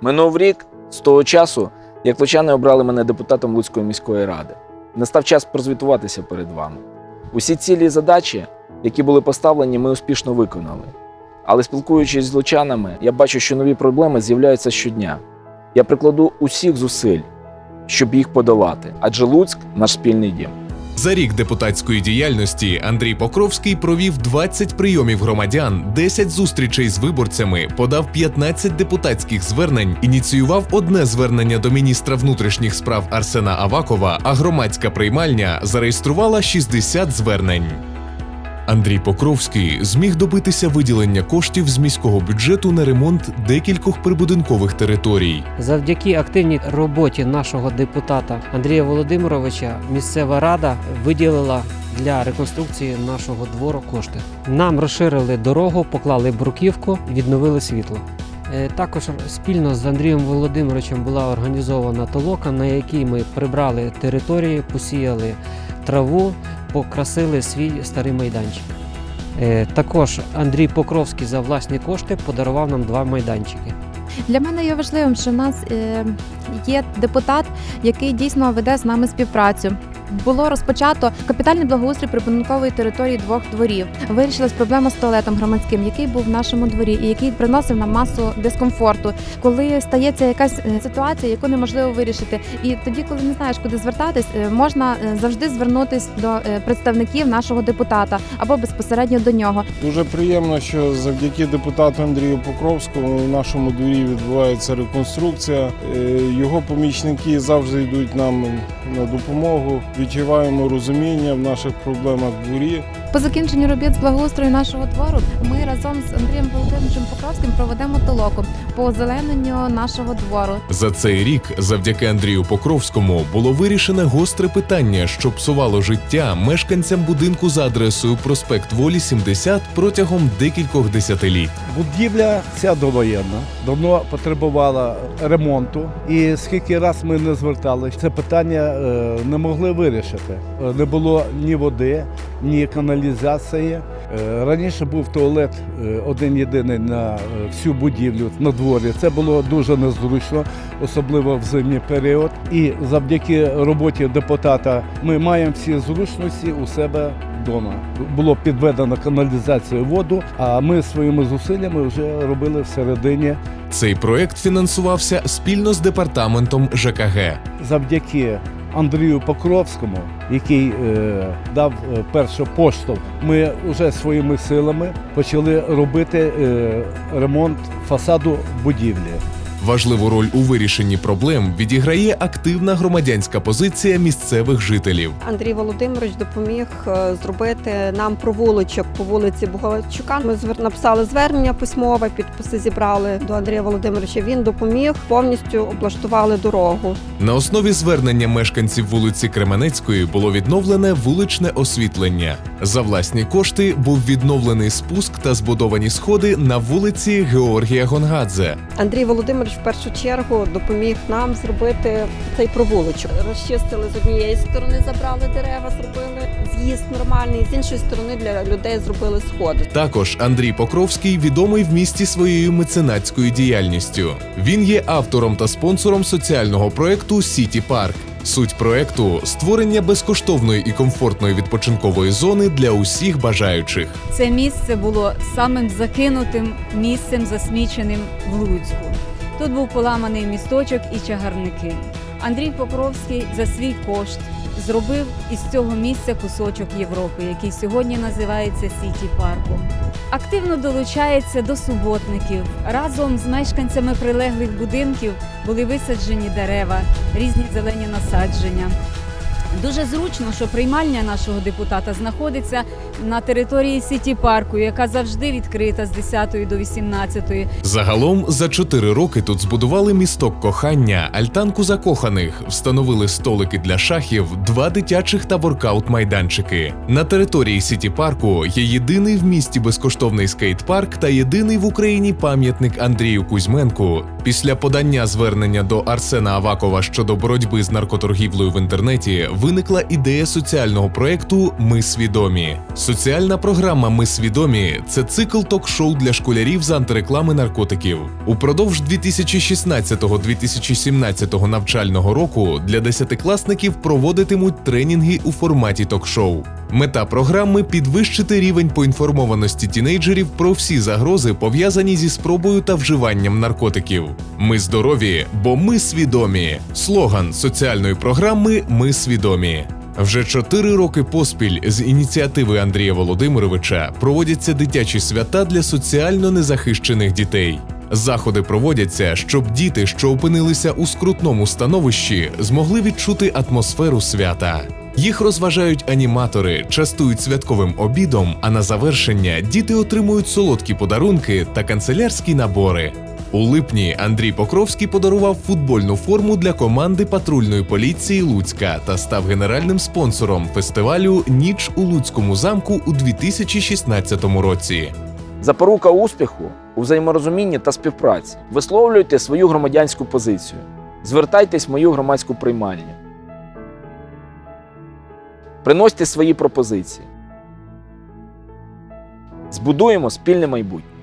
Минув рік з того часу, як лучани обрали мене депутатом Луцької міської ради. Настав час прозвітуватися перед вами. Усі цілі і задачі, які були поставлені, ми успішно виконали. Але спілкуючись з лучанами, я бачу, що нові проблеми з'являються щодня. Я прикладу усіх зусиль, щоб їх подолати, адже Луцьк наш спільний дім. За рік депутатської діяльності Андрій Покровський провів 20 прийомів громадян, 10 зустрічей з виборцями, подав 15 депутатських звернень, ініціював одне звернення до міністра внутрішніх справ Арсена Авакова, а громадська приймальня зареєструвала 60 звернень. Андрій Покровський зміг добитися виділення коштів з міського бюджету на ремонт декількох прибудинкових територій. Завдяки активній роботі нашого депутата Андрія Володимировича місцева рада виділила для реконструкції нашого двору кошти. Нам розширили дорогу, поклали бруківку, відновили світло. Е, Також спільно з Андрієм Володимировичем була організована толока, на якій ми прибрали території, посіяли траву, покрасили свій старий майданчик. Е, Також Андрій Покровський за власні кошти подарував нам два майданчики. Для мене є важливим, що в нас е, є депутат, який дійсно веде з нами співпрацю. Було розпочато капітальний благоустрій прибудинкової території двох дворів. Вирішилась проблема з туалетом громадським, який був в нашому дворі і який приносив нам масу дискомфорту. Коли стається якась е, ситуація, яку неможливо вирішити, і тоді, коли не знаєш, куди звертатись, е, можна е, завжди звернутись до представників нашого депутата або безпосередньо до нього. Дуже приємно, що завдяки депутату Андрію Покровському в нашому дворі відбувається реконструкція. Його помічники завжди йдуть нам на допомогу. Відчуваємо розуміння в наших проблемах в дворі. По закінченню робіт з благоустрою нашого двору ми разом з Андрієм Володимировичем Покровським проведемо толоку по озелененню нашого двору. За цей рік, завдяки Андрію Покровському, було вирішене гостре питання, що псувало життя мешканцям будинку за адресою проспект Волі 70 протягом декількох десятиліть. Будівля ця довоєнна давно потребувала ремонту, і скільки раз ми не зверталися, це питання е, не могли вирішити. Е, Не було ні води, ні каналізації. Е, Раніше був туалет е, один єдиний на всю будівлю на дворі. Це було дуже незручно, особливо в зимній період. І завдяки роботі депутата ми маємо всі зручності у себе вдома. Було підведено каналізацію воду, а ми своїми зусиллями вже робили всередині. Цей проект фінансувався спільно з департаментом ЖКГ. Завдяки Андрію Покровському, який е, дав е, першу поштовх, ми вже своїми силами почали робити е, ремонт фасаду будівлі. Важливу роль у вирішенні проблем відіграє активна громадянська позиція місцевих жителів. Андрій Володимирович допоміг е, зробити нам провулочок по вулиці Бугалачука. Ми написали звернення письмове, підписи зібрали до Андрія Володимировича. Він допоміг повністю облаштували дорогу. На основі звернення мешканців вулиці Кременецької було відновлене вуличне освітлення. За власні кошти був відновлений спуск та збудовані сходи на вулиці Георгія Гонгадзе. Андрій Володимирович в першу чергу допоміг нам зробити цей провулочок. Розчистили з однієї сторони, забрали дерева, зробили з'їзд нормальний. З іншої сторони для людей зробили сходи. Також Андрій Покровський відомий в місті своєю меценатською діяльністю. Він є автором та спонсором соціального проекту Сіті Парк. Суть проекту створення безкоштовної і комфортної відпочинкової зони для усіх бажаючих. Це місце було самим закинутим місцем, засміченим в Луцьку. Тут був поламаний місточок і чагарники. Андрій Покровський за свій кошт зробив із цього місця кусочок Європи, який сьогодні називається Сіті Парком. Активно долучається до суботників. Разом з мешканцями прилеглих будинків були висаджені дерева, різні зелені насадження. Дуже зручно, що приймальня нашого депутата знаходиться на території Сіті парку, яка завжди відкрита з 10 до 18. Загалом за чотири роки тут збудували місток кохання, альтанку закоханих, встановили столики для шахів, два дитячих та воркаут-майданчики. На території Сіті парку є єдиний в місті безкоштовний скейт-парк та єдиний в Україні пам'ятник Андрію Кузьменку. Після подання звернення до Арсена Авакова щодо боротьби з наркоторгівлею в інтернеті виникла ідея соціального проекту Ми свідомі. Соціальна програма Ми свідомі це цикл ток-шоу для школярів з антиреклами наркотиків. Упродовж 2016-2017 навчального року для десятикласників проводитимуть тренінги у форматі ток-шоу. Мета програми підвищити рівень поінформованості тінейджерів про всі загрози, пов'язані зі спробою та вживанням наркотиків. Ми здорові, бо ми свідомі. Слоган соціальної програми Ми свідомі. Вже чотири роки поспіль з ініціативи Андрія Володимировича проводяться дитячі свята для соціально незахищених дітей. Заходи проводяться, щоб діти, що опинилися у скрутному становищі, змогли відчути атмосферу свята. Їх розважають аніматори, частують святковим обідом, а на завершення діти отримують солодкі подарунки та канцелярські набори. У липні Андрій Покровський подарував футбольну форму для команди патрульної поліції Луцька та став генеральним спонсором фестивалю Ніч у Луцькому замку у 2016 році. Запорука успіху у взаєморозумінні та співпраці. Висловлюйте свою громадянську позицію. Звертайтесь в мою громадську приймальню. Приносьте свої пропозиції. Збудуємо спільне майбутнє.